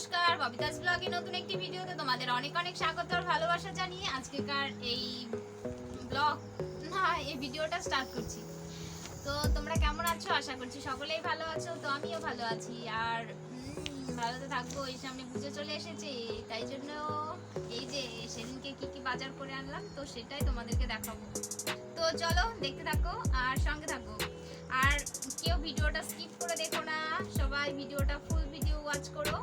নমস্কার, ববিতাস ব্লগে নতুন একটি ভিডিওতে তোমাদের অনেক অনেক স্বাগত আর ভালোবাসা জানিয়ে আজকেকার এই ব্লগ, না, এই ভিডিওটা স্টার্ট করছি। তো তোমরা কেমন আছো? আশা করছি সকলেই ভালো আছো, তো আমিও ভালো আছি। আর ভালো তো থাকব, এই সামনে পুজো চলে এসেছে, তাই জন্য এই যে সেদিনকে কি কি বাজার করে আনলাম, তো সেটাই তোমাদেরকে দেখাবো। তো চলো, দেখতে থাকো আর সঙ্গে থাকো। আর কেউ ভিডিওটা স্কিপ করে দেখো না, সবাই ভিডিওটা ফুল ভিডিও ওয়াচ করো।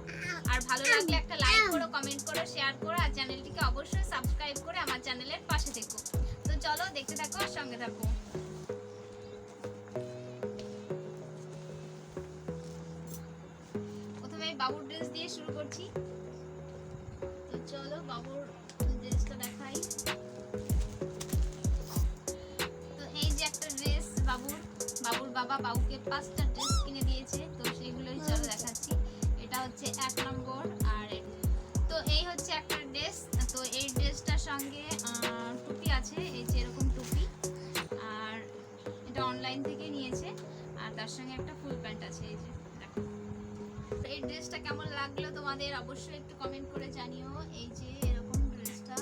ভালো লাগলে একটা লাইক করো কমেন্ট করো শেয়ার করো, আর চ্যানেলটিকে অবশ্যই সাবস্ক্রাইব করে আমার চ্যানেলের পাশে থেকো। তো চলো, দেখতে থাকো আর সঙ্গে থাকো। প্রথমে বাবুর ড্রেস দিয়ে শুরু করছি। তো চলো, বাবুর ড্রেসটা দেখাই। তো এই যে একটা ড্রেস বাবুর বাবুর বাবা বাবুকে পাঁচটা ড্রেস কিনে দিয়েছে। হচ্ছে এক নম্বর আর তো এই হচ্ছে একটা ড্রেস। তো এই ড্রেসটার সঙ্গে টুপি আছে, এই যে এরকম টুপি। আর এটা অনলাইন থেকে নিয়েছে, আর তার সঙ্গে একটা ফুল প্যান্ট আছে, এই যে, দেখো। তো এই ড্রেসটা কেমন লাগল তোমাদের? অবশ্যই একটু কমেন্ট করে জানিও। এই যে এরকম ড্রেসটা।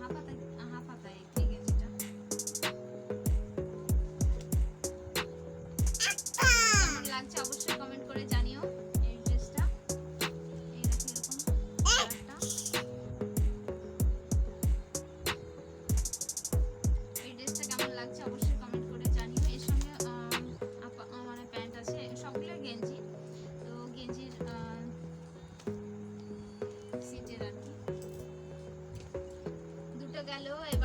Học দুটো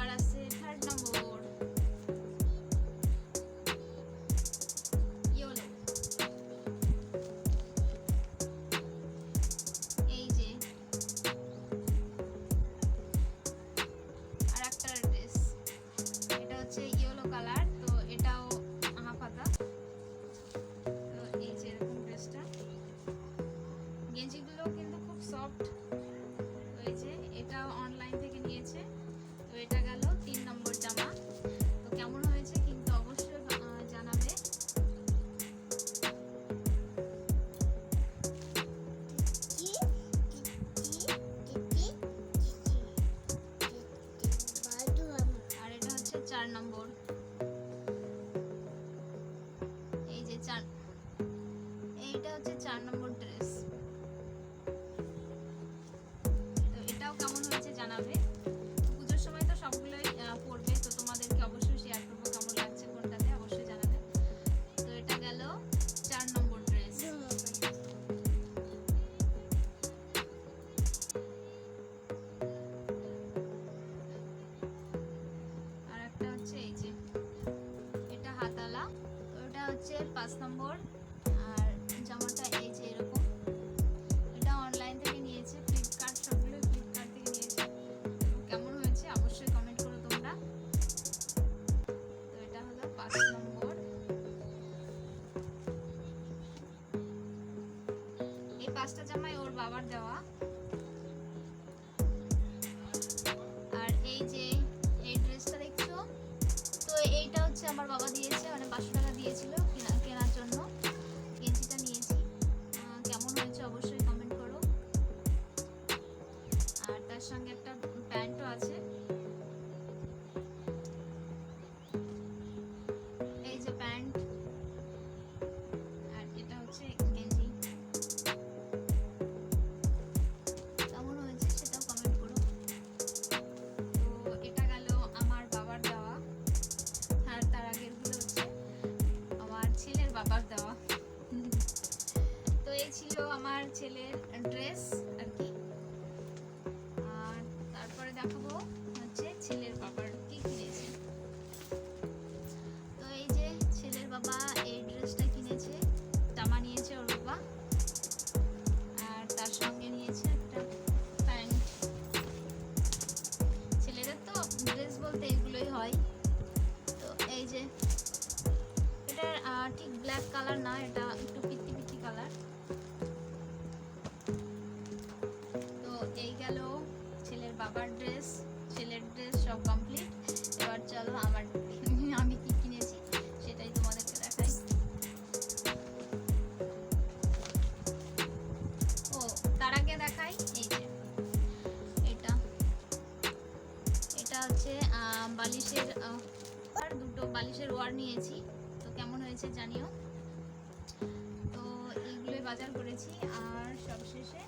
চার নম্বর। এই যে চার এইটা হচ্ছে চার নম্বর হচ্ছে পাঁচ নম্বর, আর জামাটা এই যে এরকম। এটা অনলাইন থেকে নিয়েছে ফ্লিপকার্ট সবগুলো ফ্লিপকার্ট থেকে নিয়েছে। কেমন হয়েছে অবশ্যই কমেন্ট করো তোমরা। তো এটা হলো পাঁচ নম্বর। এই পাঁচটা জামাই ওর বাবার দেওয়া। আর এই যে হয়। তো এই যে, এটা ঠিক ব্ল্যাক কালার না, এটা একটু পিত্তি পিত্তি কালার তো এই গেল ছেলের বাবার ড্রেস ছেলের ড্রেস সব কমপ্লিট হচ্ছে বালিশের আর দুটো বালিশের ওয়ার নিয়েছি। তো কেমন হয়েছে জানিও। তো এইগুলোই বাজার করেছি, আর সবশেষে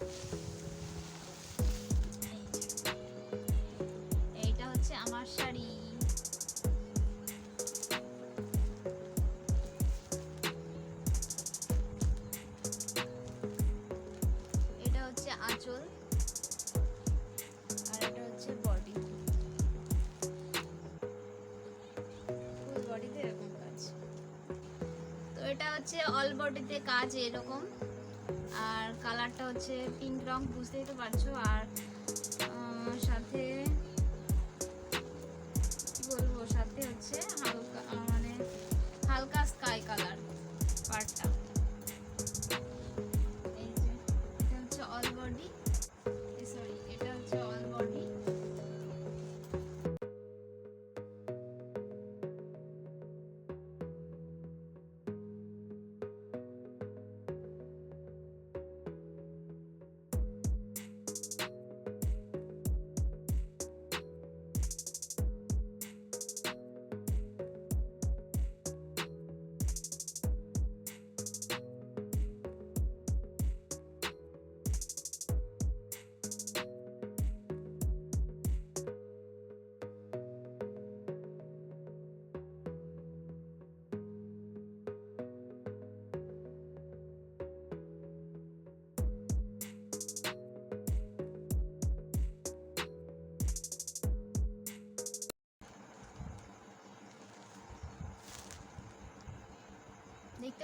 এটা হচ্ছে অল বডিতে কাজ এরকম। আর কালারটা হচ্ছে পিঙ্ক রং, বুঝতেই তো পারছ। আর সাথে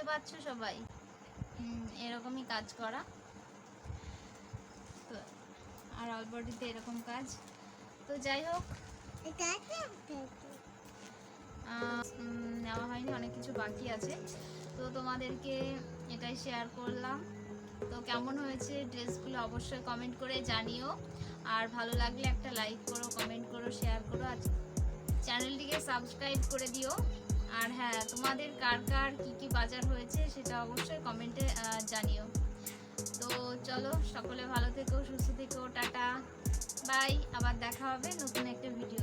দেখতে পাচ্ছ সবাই? এরকমই কাজ করা। তো আর অলবডিতে এরকম কাজ। তো যাই হোক। নেওয়া হয়নি অনেক কিছু বাকি আছে। তো তোমাদেরকে এটাই শেয়ার করলাম। তো কেমন হয়েছে ড্রেসগুলো অবশ্যই কমেন্ট করে জানিও। আর ভালো লাগলে একটা লাইক করো কমেন্ট করো শেয়ার করো। আর চ্যানেলটিকে সাবস্ক্রাইব করে দিও। আর হ্যাঁ তোমাদের কার কার কী কী বাজার হয়েছে সেটা অবশ্যই কমেন্টে জানিও। তো চলো, সকলে ভালো থেকো, সুস্থ থেকো, টাটা। বাই আবার দেখা হবে নতুন একটা ভিডিও